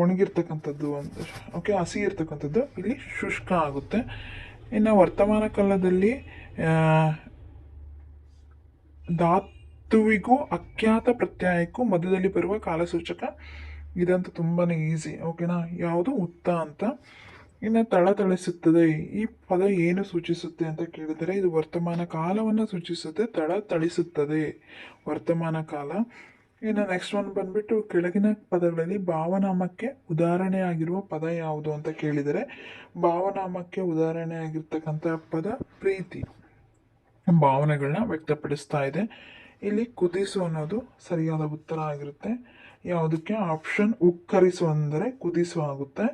S1: ಒಣಗಿರ್ತಕ್ಕಂಥದ್ದು ಅಂತ. ಓಕೆ ಹಸಿ ಇರ್ತಕ್ಕಂಥದ್ದು ಇಲ್ಲಿ ಶುಷ್ಕ ಆಗುತ್ತೆ. ಇನ್ನು ವರ್ತಮಾನ ಕಾಲದಲ್ಲಿ ಧಾತುವಿಗೂ ಅಖ್ಯಾತ ಪ್ರತ್ಯಯಕ್ಕೂ ಮಧ್ಯದಲ್ಲಿ ಬರುವ ಕಾಲಸೂಚಕ ಇದಂತೂ ತುಂಬಾ ಈಸಿ ಓಕೆನಾ ಯಾವುದು ಉತ್ತ ಅಂತ. ಇನ್ನು ತಳತಳಿಸುತ್ತದೆ. ಈ ಪದ ಏನು ಸೂಚಿಸುತ್ತೆ ಅಂತ ಕೇಳಿದರೆ, ಇದು ವರ್ತಮಾನ ಕಾಲವನ್ನು ಸೂಚಿಸುತ್ತೆ ತಳ ತಳಿಸುತ್ತದೆ ವರ್ತಮಾನ ಕಾಲ. ಇನ್ನು ನೆಕ್ಸ್ಟ್ ಒನ್ ಬಂದ್ಬಿಟ್ಟು ಕೆಳಗಿನ ಪದಗಳಲ್ಲಿ ಭಾವನಾಮಕ್ಕೆ ಉದಾಹರಣೆಯಾಗಿರುವ ಪದ ಯಾವುದು ಅಂತ ಕೇಳಿದರೆ, ಭಾವನಾಮಕ್ಕೆ ಉದಾಹರಣೆ ಆಗಿರ್ತಕ್ಕಂಥ ಪದ ಪ್ರೀತಿ. ಭಾವನೆಗಳನ್ನ ವ್ಯಕ್ತಪಡಿಸ್ತಾ ಇದೆ. ಇಲ್ಲಿ ಕುದಿಸು ಅನ್ನೋದು ಸರಿಯಾದ ಉತ್ತರ ಆಗಿರುತ್ತೆ. ಯಾವುದಕ್ಕೆ? ಆಪ್ಷನ್ ಉಕ್ಕರಿಸು ಅಂದರೆ ಕುದಿಸು ಆಗುತ್ತೆ.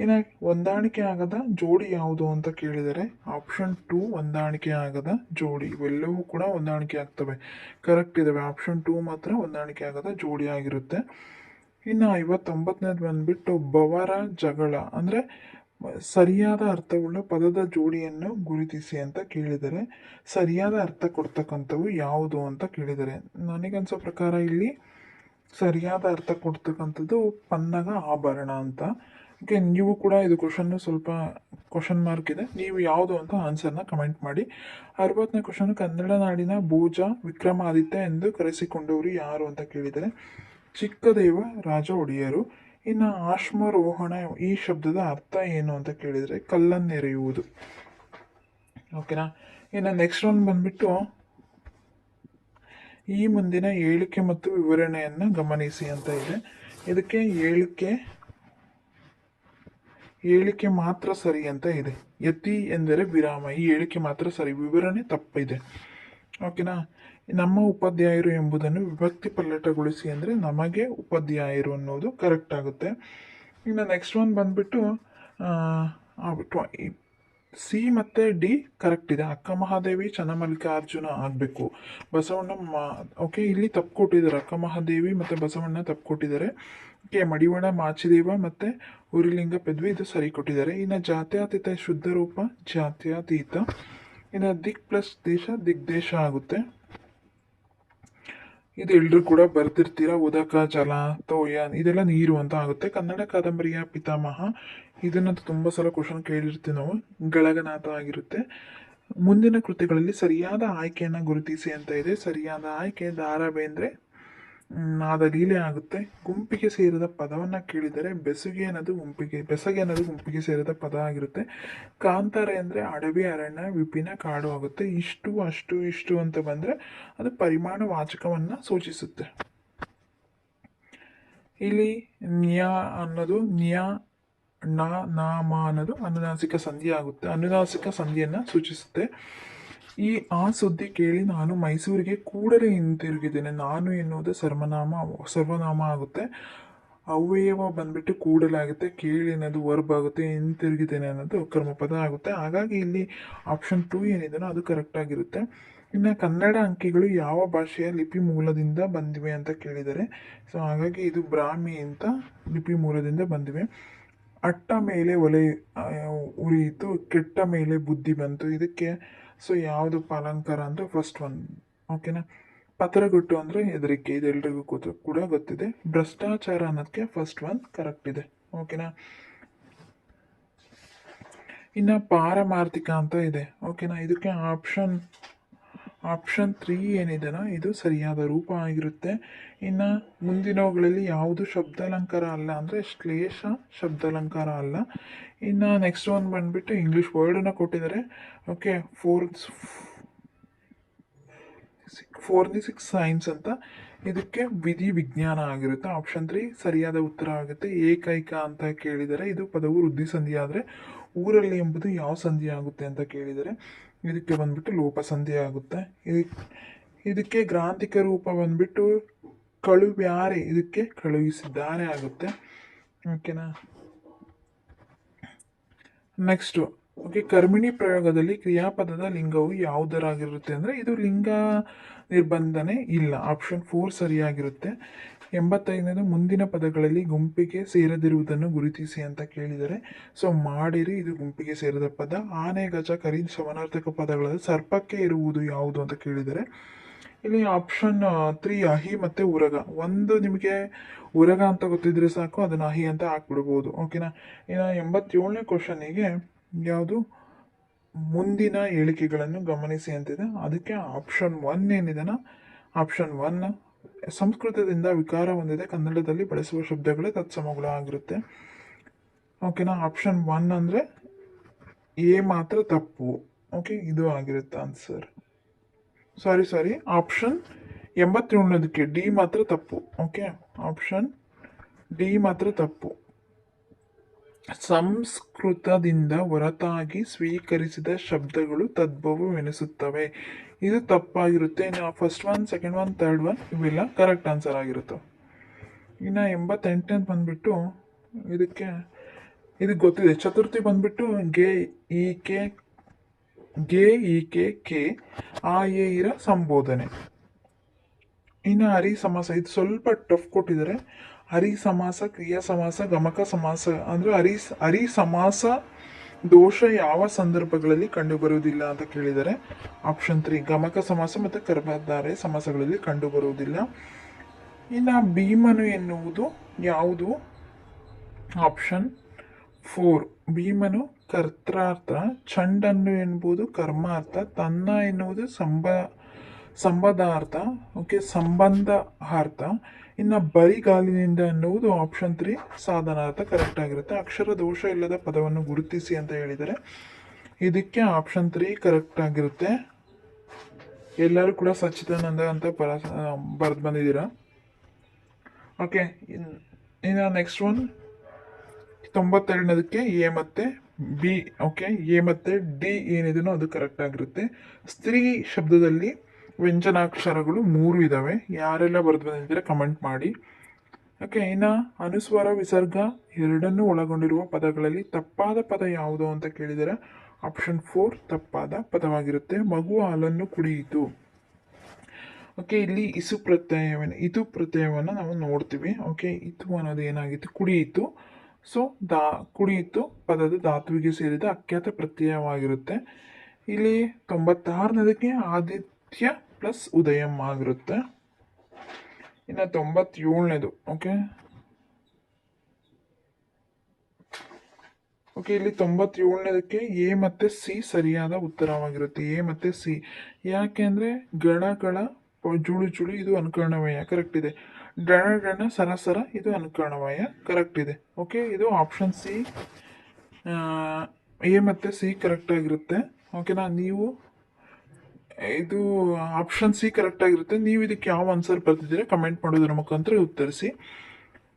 S1: ಇನ್ನು ಹೊಂದಾಣಿಕೆ ಆಗದ ಜೋಡಿ ಯಾವುದು ಅಂತ ಕೇಳಿದರೆ ಆಪ್ಷನ್ ಟೂ ಹೊಂದಾಣಿಕೆ ಆಗದ ಜೋಡಿ. ಇವೆಲ್ಲವೂ ಕೂಡ ಹೊಂದಾಣಿಕೆ ಆಗ್ತವೆ. ಕರೆಕ್ಟ್ ಇದಾವೆ. ಆಪ್ಷನ್ ಟೂ ಮಾತ್ರ ಹೊಂದಾಣಿಕೆ ಆಗದ ಜೋಡಿ ಆಗಿರುತ್ತೆ. ಇನ್ನು ಐವತ್ತೊಂಬತ್ತನೇದು ಬಂದ್ಬಿಟ್ಟು ಬವರ ಜಗಳ. ಅಂದರೆ ಸರಿಯಾದ ಅರ್ಥವುಳ್ಳ ಪದದ ಜೋಡಿಯನ್ನು ಗುರುತಿಸಿ ಅಂತ ಕೇಳಿದರೆ, ಸರಿಯಾದ ಅರ್ಥ ಕೊಡ್ತಕ್ಕಂಥವು ಯಾವುದು ಅಂತ ಕೇಳಿದರೆ, ನನಗನ್ಸೋ ಪ್ರಕಾರ ಇಲ್ಲಿ ಸರಿಯಾದ ಅರ್ಥ ಕೊಡ್ತಕ್ಕಂಥದ್ದು ಪನ್ನಗ ಆಭರಣ ಅಂತ. ಓಕೆ ನೀವು ಕೂಡ ಇದು ಕ್ವಶನ್ನು ಸ್ವಲ್ಪ ಕ್ವಶನ್ ಮಾರ್ಕ್ ಇದೆ. ನೀವು ಯಾವುದು ಅಂತ ಆನ್ಸರ್ನ ಕಮೆಂಟ್ ಮಾಡಿ. ಅರವತ್ತನೇ ಕ್ವಶನ್ ಕನ್ನಡ ನಾಡಿನ ಭೋಜ, ವಿಕ್ರಮಾದಿತ್ಯ ಎಂದು ಕರೆಸಿಕೊಂಡವರು ಯಾರು ಅಂತ ಕೇಳಿದರೆ, ಚಿಕ್ಕದೇವ ರಾಜ ಒಡೆಯರು. ಇನ್ನು ಆಶ್ಮರೋಹಣ ಈ ಶಬ್ದದ ಅರ್ಥ ಏನು ಅಂತ ಕೇಳಿದರೆ ಕಲ್ಲನ್ನೆರೆಯುವುದು. ಓಕೆನಾ ಇನ್ನು ನೆಕ್ಸ್ಟ್ ಒಂದು ಬಂದ್ಬಿಟ್ಟು ಈ ಮುಂದಿನ ಹೇಳಿಕೆ ಮತ್ತು ವಿವರಣೆಯನ್ನು ಗಮನಿಸಿ ಅಂತ ಇದೆ. ಇದಕ್ಕೆ ಹೇಳಿಕೆ ಹೇಳಿಕೆ ಮಾತ್ರ ಸರಿ ಅಂತ ಇದೆ. ಯತಿ ಎಂದರೆ ವಿರಾಮ. ಈ ಹೇಳಿಕೆ ಮಾತ್ರ ಸರಿ. ವಿವರಣೆ ತಪ್ಪಿದೆ. ಓಕೆನಾ ನಮ್ಮ ಉಪಾಧ್ಯಾಯರು ಎಂಬುದನ್ನು ವಿಭಕ್ತಿ ಪಲ್ಲಟಗೊಳಿಸಿ ಅಂದರೆ ನಮಗೆ ಉಪಾಧ್ಯಾಯರು ಅನ್ನೋದು ಕರೆಕ್ಟ್ ಆಗುತ್ತೆ. ಇನ್ನು ನೆಕ್ಸ್ಟ್ ಒನ್ ಬಂದ್ಬಿಟ್ಟು ಸಿ ಮತ್ತು ಡಿ ಕರೆಕ್ಟ್ ಇದೆ. ಅಕ್ಕ ಮಹಾದೇವಿ ಚನ್ನಮಲ್ಲಿಕಾರ್ಜುನ ಆಗಬೇಕು. ಬಸವಣ್ಣ ಓಕೆ ಇಲ್ಲಿ ತಪ್ಪು ಕೊಟ್ಟಿದ್ದಾರೆ. ಅಕ್ಕ ಮಹಾದೇವಿ ಮತ್ತು ಬಸವಣ್ಣ ತಪ್ಪು ಕೊಟ್ಟಿದ್ದಾರೆ. ಓಕೆ ಮಡಿವಾಳ, ಮಾಚಿದೇವ ಮತ್ತು ಉರಿಲಿಂಗ ಪದ್ವಿ ಇದು ಸರಿ ಕೊಟ್ಟಿದ್ದಾರೆ. ಇನ್ನು ಜಾತ್ಯಾತೀತ, ಶುದ್ಧ ರೂಪ, ಜಾತ್ಯಾತೀತ. ಇನ್ನು ದಿಕ್ ಪ್ಲಸ್ ದೇಶ, ದಿಗ್ದೇಶ ಆಗುತ್ತೆ. ಇದು ಎಲ್ರು ಕೂಡ ಬರ್ತಿರ್ತೀರ ಉದಕ, ಜಲ, ತೋಯ, ಇದೆಲ್ಲ ನೀರು ಅಂತ ಆಗುತ್ತೆ. ಕನ್ನಡ ಕಾದಂಬರಿಯ ಪಿತಾಮಹ. ಇದನ್ನ ತುಂಬ ಸಲ ಕ್ವಶನ್ ಕೇಳಿರ್ತೀವಿ ನಾವು. ಗಳಗನಾಥ ಆಗಿರುತ್ತೆ. ಮುಂದಿನ ಕೃತಿಗಳಲ್ಲಿ ಸರಿಯಾದ ಆಯ್ಕೆಯನ್ನು ಗುರುತಿಸಿ ಅಂತ ಇದೆ. ಸರಿಯಾದ ಆಯ್ಕೆ ದಾರ ಬೇಂದ್ರೆ ನಾದ ಲೀಲೆ ಆಗುತ್ತೆ. ಗುಂಪಿಗೆ ಸೇರಿದ ಪದವನ್ನ ಕೇಳಿದರೆ ಬೆಸುಗೆ ಅನ್ನೋದು ಗುಂಪಿಗೆ, ಬೆಸಗೆ ಅನ್ನೋದು ಗುಂಪಿಗೆ ಸೇರಿದ ಪದ ಆಗಿರುತ್ತೆ. ಕಾಂತಾರೆ ಅಂದರೆ ಅಡವಿ, ಅರಣ್ಯ, ವಿಪಿನ, ಕಾಡು ಆಗುತ್ತೆ. ಇಷ್ಟು, ಅಷ್ಟು, ಇಷ್ಟು ಅಂತ ಬಂದರೆ ಅದು ಪರಿಮಾಣ ವಾಚಕವನ್ನು ಸೂಚಿಸುತ್ತೆ. ಇಲ್ಲಿ ನ್ಯ ಅನ್ನೋದು ನ್ಯ, ನ ನಾಮ ಅನ್ನೋದು ಅನುನಾಸಿಕ ಸಂಧಿ ಆಗುತ್ತೆ. ಅನುನಾಸಿಕ ಸಂಧಿಯನ್ನು ಸೂಚಿಸುತ್ತೆ. ಈ ಆ ಸುದ್ದಿ ಕೇಳಿ ನಾನು ಮೈಸೂರಿಗೆ ಕೂಡಲೇ ಹಿಂತಿರುಗಿದ್ದೇನೆ. ನಾನು ಎನ್ನುವುದು ಸರ್ವನಾಮ ಸರ್ವನಾಮ ಆಗುತ್ತೆ. ಅವ್ಯಯವ ಬಂದ್ಬಿಟ್ಟು ಕೂಡಲೇ ಆಗುತ್ತೆ. ಕೇಳಿ ಅನ್ನೋದು ವರ್ಬ್ ಆಗುತ್ತೆ, ಹಿಂತಿರುಗಿದ್ದೇನೆ ಅನ್ನೋದು ಕರ್ಮಪದ ಆಗುತ್ತೆ. ಹಾಗಾಗಿ ಇಲ್ಲಿ ಆಪ್ಷನ್ ಟೂ ಏನಿದೆಯೋ ಅದು ಕರೆಕ್ಟ್ ಆಗಿರುತ್ತೆ. ಇನ್ನು ಕನ್ನಡ ಅಂಕಿಗಳು ಯಾವ ಭಾಷೆಯ ಲಿಪಿ ಮೂಲದಿಂದ ಬಂದಿವೆ ಅಂತ ಕೇಳಿದರೆ, ಸೊ ಹಾಗಾಗಿ ಇದು ಬ್ರಾಹ್ಮಿ ಅಂತ ಲಿಪಿ ಮೂಲದಿಂದ ಬಂದಿವೆ. ಅಟ್ಟ ಮೇಲೆ ಒಲೆ ಉರಿಯಿತು, ಕೆಟ್ಟ ಮೇಲೆ ಬುದ್ಧಿ ಬಂತು. ಇದಕ್ಕೆ ಸೊ ಯಾವುದು ಪಾಲಂಕಾರ ಅಂದರೆ ಫಸ್ಟ್ ಒನ್ ಓಕೆನಾ ಪತ್ರಗುಟ್ಟು ಅಂದರೆ ಹೆದರಿಕೆ ಇದೆಲ್ಲರಿಗೂ ಕೂತು ಕೂಡ ಗೊತ್ತಿದೆ. ಭ್ರಷ್ಟಾಚಾರ ಅನ್ನೋದಕ್ಕೆ ಫಸ್ಟ್ ಒನ್ ಕರೆಕ್ಟ್ ಇದೆ ಓಕೆನಾ ಇನ್ನು ಪಾರಮಾರ್ಥಿಕ ಅಂತ ಇದೆ ಓಕೆನಾ ಇದಕ್ಕೆ ಆಪ್ಷನ್ ಆಪ್ಷನ್ ತ್ರೀ ಏನಿದೆನೋ, ಇದು ಸರಿಯಾದ ರೂಪ ಆಗಿರುತ್ತೆ. ಇನ್ನು ಮುಂದಿನವುಗಳಲ್ಲಿ ಯಾವುದು ಶಬ್ದಾಲಂಕಾರ ಅಲ್ಲ ಅಂದರೆ ಶ್ಲೇಷ ಶಬ್ದಾಲಂಕಾರ ಅಲ್ಲ. ಇನ್ನು ನೆಕ್ಸ್ಟ್ ಒನ್ ಬಂದುಬಿಟ್ಟು ಇಂಗ್ಲೀಷ್ ವರ್ಡನ್ನು ಕೊಟ್ಟಿದ್ದಾರೆ. Okay for the six signs ಅಂತ. ಇದಕ್ಕೆ ವಿಧಿ ವಿಜ್ಞಾನ ಆಗಿರುತ್ತೆ. ಆಪ್ಷನ್ ತ್ರೀ ಸರಿಯಾದ ಉತ್ತರ ಆಗುತ್ತೆ. ಏಕೈಕ ಅಂತ ಕೇಳಿದರೆ ಇದು ಪದವು ವೃದ್ಧಿ ಸಂಧಿ ಆದರೆ ಊರಲ್ಲಿ ಎಂಬುದು ಯಾವ ಸಂಧಿ ಆಗುತ್ತೆ ಅಂತ ಕೇಳಿದರೆ ಇದಕ್ಕೆ ಬಂದ್ಬಿಟ್ಟು ಲೋಪ ಸಂಧಿ ಆಗುತ್ತೆ. ಇದಕ್ಕೆ ಇದಕ್ಕೆ ಗ್ರಾಂಥಿಕ ರೂಪ ಬಂದ್ಬಿಟ್ಟು ಕಳುವ್ಯಾರೆ, ಇದಕ್ಕೆ ಕಳುಹಿಸಿದ್ದಾರೆ ಆಗುತ್ತೆ. ಓಕೆನಾ ನೆಕ್ಸ್ಟು ಓಕೆ ಕರ್ಮಿಣಿ ಪ್ರಯೋಗದಲ್ಲಿ ಕ್ರಿಯಾಪದದ ಲಿಂಗವು ಯಾವುದರಾಗಿರುತ್ತೆ ಅಂದರೆ ಇದು ಲಿಂಗ ನಿರ್ಬಂಧನೆ ಇಲ್ಲ. Option four ಸರಿಯಾಗಿರುತ್ತೆ. ಎಂಬತ್ತೈದನೇದು ಮುಂದಿನ ಪದಗಳಲ್ಲಿ ಗುಂಪಿಗೆ ಸೇರದಿರುವುದನ್ನು ಗುರುತಿಸಿ ಅಂತ ಕೇಳಿದರೆ ಸೊ ಮಾಡಿರಿ, ಇದು ಗುಂಪಿಗೆ ಸೇರಿದ ಪದ. ಆನೆ, ಗಜ, ಕರಿ, ಸಮಾನಾರ್ಥಕ ಪದಗಳಲ್ಲಿ ಸರ್ಪಕ್ಕೆ ಇರುವುದು ಯಾವುದು ಅಂತ ಕೇಳಿದರೆ, ಇಲ್ಲಿ ಆಪ್ಷನ್ ತ್ರೀ ಅಹಿ ಮತ್ತು ಉರಗ. ಒಂದು ನಿಮಗೆ ಉರಗ ಅಂತ ಗೊತ್ತಿದ್ರೆ ಸಾಕು, ಅದನ್ನ ಅಹಿ ಅಂತ ಹಾಕ್ಬಿಡ್ಬೋದು. ಓಕೆನಾ ಇನ್ನು ಎಂಬತ್ತೇಳನೇ ಕ್ವಶನಿಗೆ ಯಾವುದು? ಮುಂದಿನ ಹೇಳಿಕೆಗಳನ್ನು ಗಮನಿಸಿ ಅಂತಿದೆ. ಅದಕ್ಕೆ ಆಪ್ಷನ್ ಒನ್ ಏನಿದೆನ ಆಪ್ಷನ್ ಒನ್ ಸಂಸ್ಕೃತದಿಂದ ವಿಕಾರ ಹೊಂದಿದೆ. ಕನ್ನಡದಲ್ಲಿ ಬಳಸುವ ಶಬ್ದಗಳೇ ತತ್ಸಮಗಳು ಆಗಿರುತ್ತೆ. ಓಕೆನಾ ಆಪ್ಷನ್ ಒನ್ ಅಂದರೆ ಎ ಮಾತ್ರ ತಪ್ಪು. ಓಕೆ ಇದು ಆಗಿರುತ್ತೆ ಆನ್ಸರ್ ಸಾರಿ ಸಾರಿ ಆಪ್ಷನ್ ಎಂಬತ್ತೇಳನೇದಕ್ಕೆ ಡಿ ಮಾತ್ರ ತಪ್ಪು. ಓಕೆ ಆಪ್ಷನ್ ಡಿ ಮಾತ್ರ ತಪ್ಪು. ಸಂಸ್ಕೃತದಿಂದ ಹೊರತಾಗಿ ಸ್ವೀಕರಿಸಿದ ಶಬ್ದಗಳು ತದ್ಭವವೆನಿಸುತ್ತವೆ. ಇದು ತಪ್ಪಾಗಿರುತ್ತೆ. ಇನ್ನು first one second one third one ಇವೆಲ್ಲ ಕರೆಕ್ಟ್ ಆನ್ಸರ್ ಆಗಿರುತ್ತೆ. ಇನ್ನು ಎಂಬತ್ತೆಂಟನೇದು ಬಂದ್ಬಿಟ್ಟು ಇದಕ್ಕೆ ಇದಕ್ಕೆ ಗೊತ್ತಿದೆ. ಚತುರ್ಥಿ ಬಂದ್ಬಿಟ್ಟು ಗೆ ಇ ಕೆ, ಗೆ ಇ ಕೆ ಕೆ, ಆ, ಎ ಇರ ಸಂಬೋಧನೆ. ಇನ್ನು ಹರಿ, ಸಮಾಸ, ಇದು ಸ್ವಲ್ಪ ಟಫ್ ಕೊಟ್ಟಿದ್ದಾರೆ. ಹರಿ, ಸಮಾಸ, ಕ್ರಿಯಾ ಸಮಾಸ, ಗಮಕ ಸಮಾಸ, ಅಂದರೆ ಹರಿ ಹರಿ ಸಮಾಸ ದೋಷ ಯಾವ ಸಂದರ್ಭಗಳಲ್ಲಿ ಕಂಡುಬರುವುದಿಲ್ಲ ಅಂತ ಕೇಳಿದರೆ ಆಪ್ಷನ್ ತ್ರೀ ಗಮಕ ಸಮಾಸ ಮತ್ತು ಕರ್ಮಧಾರೆ ಸಮಾಸಗಳಲ್ಲಿ ಕಂಡುಬರುವುದಿಲ್ಲ. ಇನ್ನು ಭೀಮನು ಎನ್ನುವುದು ಯಾವುದು? ಆಪ್ಷನ್ ಫೋರ್ ಭೀಮನು ಕರ್ತಾರ್ಥ ಚಂಡನ್ನು ಎನ್ನುವುದು ಕರ್ಮಾರ್ಥ, ತನ್ನ ಎನ್ನುವುದು ಸಂಬ ಸಂಬಧಾರ್ಥ ಓಕೆ ಸಂಬಂಧಾರ್ಥ ಇನ್ನು ಬರಿಗಾಲಿನಿಂದ ಅನ್ನುವುದು ಆಪ್ಷನ್ ತ್ರೀ ಸಾಧನಾರ್ಥ ಕರೆಕ್ಟ್ ಆಗಿರುತ್ತೆ. ಅಕ್ಷರ ದೋಷ ಇಲ್ಲದ ಪದವನ್ನು ಗುರುತಿಸಿ ಅಂತ ಹೇಳಿದರೆ ಇದಕ್ಕೆ ಆಪ್ಷನ್ ತ್ರೀ ಕರೆಕ್ಟ್ ಆಗಿರುತ್ತೆ. ಎಲ್ಲರೂ ಕೂಡ ಸಚ್ಚಿದಾನಂದ ಅಂತ ಬರ ಬರೆದು ಬಂದಿದ್ದೀರಾ? ಓಕೆ ಇನ್ನು ನೆಕ್ಸ್ಟ್ ಒನ್ ತೊಂಬತ್ತೆರಡನೇದಕ್ಕೆ ಎ ಮತ್ತೆ ಬಿ ಓಕೆ ಎ ಮತ್ತೆ ಡಿ ಏನಿದೆಯೋ ಅದು ಕರೆಕ್ಟ್ ಆಗಿರುತ್ತೆ. ಸ್ತ್ರೀ ಶಬ್ದದಲ್ಲಿ ವ್ಯಂಜನಾಕ್ಷರಗಳು ಮೂರು ಇದ್ದಾವೆ ಯಾರೆಲ್ಲ ಬರೆದು ಬಂದಿದ್ದೀರಾ ಕಮೆಂಟ್ ಮಾಡಿ. ಓಕೆ ಇನ್ನು ಅನುಸ್ವರ, ವಿಸರ್ಗ ಎರಡನ್ನೂ ಒಳಗೊಂಡಿರುವ ಪದಗಳಲ್ಲಿ ತಪ್ಪಾದ ಪದ ಯಾವುದು ಅಂತ ಕೇಳಿದರೆ ಆಪ್ಷನ್ ಫೋರ್ ತಪ್ಪಾದ ಪದವಾಗಿರುತ್ತೆ. ಮಗು ಹಾಲನ್ನು ಕುಡಿಯಿತು. ಓಕೆ ಇಲ್ಲಿ ಇಸು ಪ್ರತ್ಯಯವನ್ನು ಇದು ಪ್ರತ್ಯಯವನ್ನು ನಾವು ನೋಡ್ತೀವಿ. ಓಕೆ ಇದು ಅನ್ನೋದು ಏನಾಗಿತ್ತು? ಕುಡಿಯಿತು. ಸೊ ದಾ, ಕುಡಿಯಿತು ಪದದ ಧಾತುವಿಗೆ ಸೇರಿದ ಅಖ್ಯಾತ ಪ್ರತ್ಯಯವಾಗಿರುತ್ತೆ. ಇಲ್ಲಿ ತೊಂಬತ್ತಾರನೇದಕ್ಕೆ ಆದಿತ್ಯ ಪ್ಲಸ್ ಉದಯಂ ಆಗಿರುತ್ತೆ. ಇನ್ನು ತೊಂಬತ್ತೇಳನೇದು ಓಕೆ ಓಕೆ ಇಲ್ಲಿ ತೊಂಬತ್ತೇಳನೇದಕ್ಕೆ ಎ ಮತ್ತು ಸಿ ಸರಿಯಾದ ಉತ್ತರವಾಗಿರುತ್ತೆ. ಎ ಮತ್ತು ಸಿ. ಯಾಕೆಂದರೆ ಗಣಗಳ ಪ- ಜುಳು ಜುಳು ಇದು ಅನುಕರಣವಯ ಕರೆಕ್ಟ್ ಇದೆ. ಗಣ ಸರಸರ ಇದು ಅನುಕರಣವಯ ಕರೆಕ್ಟ್ ಇದೆ. ಓಕೆ ಇದು ಆಪ್ಷನ್ ಸಿ ಎ ಮತ್ತು ಸಿ ಕರೆಕ್ಟ್ ಆಗಿರುತ್ತೆ. ಓಕೆನಾ ನೀವು ಇದು ಆಪ್ಷನ್ ಸಿ ಕರೆಕ್ಟ್ ಆಗಿರುತ್ತೆ. ನೀವು ಇದಕ್ಕೆ ಯಾವ ಆನ್ಸರ್ ಬರ್ತಿದ್ದೀರಾ ಕಮೆಂಟ್ ಮಾಡೋದ್ರ ಮುಖಾಂತರ ಉತ್ತರಿಸಿ.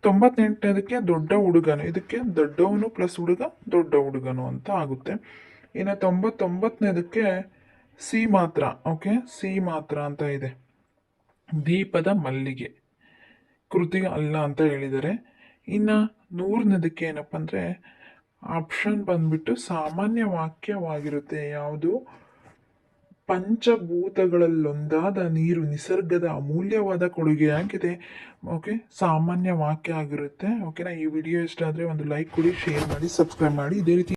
S1: ತೊಂಬತ್ತೆಂಟನೇದಕ್ಕೆ ದೊಡ್ಡ ಹುಡುಗನು, ಇದಕ್ಕೆ ದೊಡ್ಡವನು ಪ್ಲಸ್ ಹುಡುಗ, ದೊಡ್ಡ ಹುಡುಗನು ಅಂತ ಆಗುತ್ತೆ. ಇನ್ನು ತೊಂಬತ್ತೊಂಬತ್ತನೇದಕ್ಕೆ ಸಿ ಮಾತ್ರ ಓಕೆ ಸಿ ಮಾತ್ರ ಅಂತ ಇದೆ. ದೀಪದ ಮಲ್ಲಿಗೆ, ಕೃತಿ ಅಲ್ಲ ಅಂತ ಹೇಳಿದ್ದಾರೆ. ಇನ್ನು ನೂರನೇದಕ್ಕೆ ಏನಪ್ಪ ಅಂದರೆ ಆಪ್ಷನ್ ಬಂದ್ಬಿಟ್ಟು ಸಾಮಾನ್ಯ ವಾಕ್ಯವಾಗಿರುತ್ತೆ. ಯಾವುದು? ಪಂಚಭೂತಗಳಲ್ಲೊಂದಾದ ನೀರು ನಿಸರ್ಗದ ಅಮೂಲ್ಯವಾದ ಕೊಡುಗೆಯಾಗಿದೆ. ಓಕೆ ಸಾಮಾನ್ಯ ವಾಕ್ಯ ಆಗಿರುತ್ತೆ. ಓಕೆನಾ ಈ ವಿಡಿಯೋ ಇಷ್ಟ ಆದರೆ ಒಂದು ಲೈಕ್ ಕೊಡಿ ಶೇರ್ ಮಾಡಿ ಸಬ್ಸ್ಕ್ರೈಬ್ ಮಾಡಿ. ಇದೇ ರೀತಿ